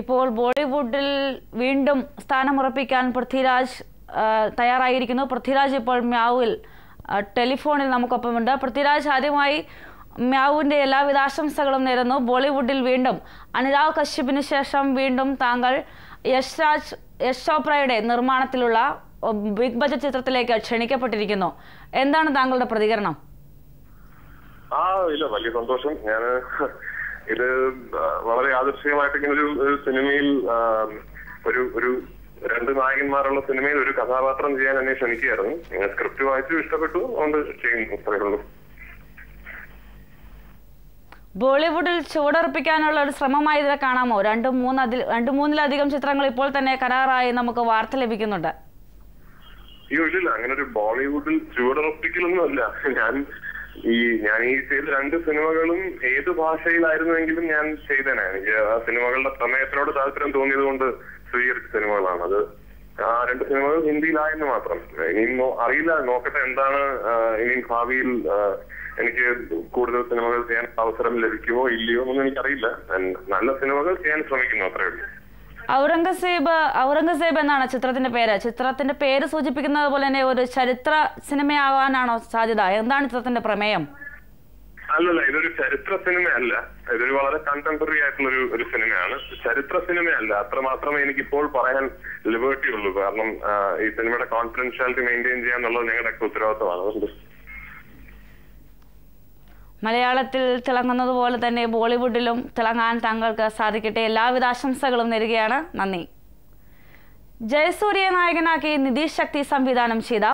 ഇപ്പോൾ ബോളിവുഡിൽ വീണ്ടും സ്ഥാനമുറപ്പിക്കാൻ പൃഥ്വിരാജ് തയ്യാറായിരിക്കുന്നു. പൃഥ്വിരാജ് ഇപ്പോൾ മ്യാവുവിൽ ടെലിഫോണിൽ നമുക്കൊപ്പമുണ്ട്. പൃഥ്വിരാജ് ആദ്യമായി മ്യാവുവിന്റെ എല്ലാവിധ ആശംസകളും നേരുന്നു. ബോളിവുഡിൽ വീണ്ടും അനുരാഗ് കശ്യപിന് ശേഷം വീണ്ടും താങ്കൾ യശ്രാജ് യശ് ചോപ്രയുടെ നിർമ്മാണത്തിലുള്ള ബിഗ് ബജറ്റ് ചിത്രത്തിലേക്ക് ക്ഷണിക്കപ്പെട്ടിരിക്കുന്നു. എന്താണ് താങ്കളുടെ പ്രതികരണം? ആ ഇല്ല വലിയ സന്തോഷം. ഞാൻ ഇത് വളരെ ആദർശികമായിട്ട് ഇങ്ങനെ ഒരു സിനിമയിൽ ഒരു ഒരു രണ്ട് നായകന്മാരുള്ള സിനിമയിൽ ഒരു കഥാപാത്രം ചെയ്യാൻ എന്നെ ക്ഷണിക്കുകയായിരുന്നു ഞാൻ സ്ക്രിപ്റ്റ് വായിച്ചു ഇഷ്ടപ്പെട്ടു. അതുകൊണ്ട് ചെയ്യുന്നു അത്രയേ ഉള്ളൂ. ബോളിവുഡിൽ ചുവടുറപ്പിക്കാനുള്ള ഒരു ശ്രമമായി ഇതിനെ കാണാമോ? രണ്ടും മൂന്ന് അതിൽ രണ്ടു മൂന്നിലധികം ചിത്രങ്ങൾ ഇപ്പോൾ തന്നെ കരാറായി നമുക്ക് വാർത്ത ലഭിക്കുന്നുണ്ട്. അയ്യോ അങ്ങനെ ഒരു ബോളിവുഡിൽ ചുവടുറപ്പിക്കലൊന്നുമല്ല. ഞാൻ ഈ ഞാൻ ഈ ചെയ്ത രണ്ട് സിനിമകളും ഏത് ഭാഷയിലായിരുന്നുവെങ്കിലും ഞാൻ ചെയ്തേനെ. എനിക്ക് ആ സിനിമകളുടെ പ്രമേയത്തിനോട് താല്പര്യം തോന്നിയത് കൊണ്ട് സ്വീകരിച്ച സിനിമകളാണ്. അത് ആ രണ്ട് സിനിമകൾ ഹിന്ദിയിലായെന്ന് മാത്രം. ഇനിയും അറിയില്ല. നോക്കട്ടെ എന്താണ് ഇനിയും ഭാവിയിൽ എനിക്ക് കൂടുതൽ സിനിമകൾ ചെയ്യാൻ അവസരം ലഭിക്കുമോ ഇല്ലയോ എന്നൊന്നും എനിക്കറിയില്ല. നല്ല സിനിമകൾ ചെയ്യാൻ ശ്രമിക്കുന്നു അത്രയേ ഉള്ളൂ. ഔറംഗസേബ് ഔറംഗസേബ് എന്നാണ് ചിത്രത്തിന്റെ പേര്. ചിത്രത്തിന്റെ പേര് സൂചിപ്പിക്കുന്നത് പോലെ തന്നെ ഒരു ചരിത്ര സിനിമയാവാനാണോ സാധ്യത? എന്താണ് ചിത്രത്തിന്റെ പ്രമേയം? അല്ലല്ല ഇതൊരു ചരിത്ര സിനിമയല്ല. ഇതൊരു വളരെ കണ്ടംപററി ആയിട്ടുള്ള ഒരു സിനിമയാണ്. ചരിത്ര സിനിമയല്ല. അത്ര മാത്രമേ എനിക്കിപ്പോൾ പറയാൻ ലിബേർട്ടി ഉള്ളൂ കാരണം ഈ സിനിമയുടെ കോൺഫിഡൻഷ്യാലിറ്റി മെയിന്റെയിൻ ചെയ്യാന്നുള്ളത് ഞങ്ങളുടെ ഉത്തരവാദിത്തമാണ്. അതുകൊണ്ട് മലയാളത്തിൽ തിളങ്ങുന്നത് പോലെ തന്നെ ബോളിവുഡിലും തിളങ്ങാൻ താങ്കൾക്ക് സാധിക്കട്ടെ. എല്ലാവിധ ആശംസകളും നേരുകയാണ്. നന്ദി. ജയസൂര്യ നായകനാക്കി നിതീഷ് ശക്തി സംവിധാനം ചെയ്ത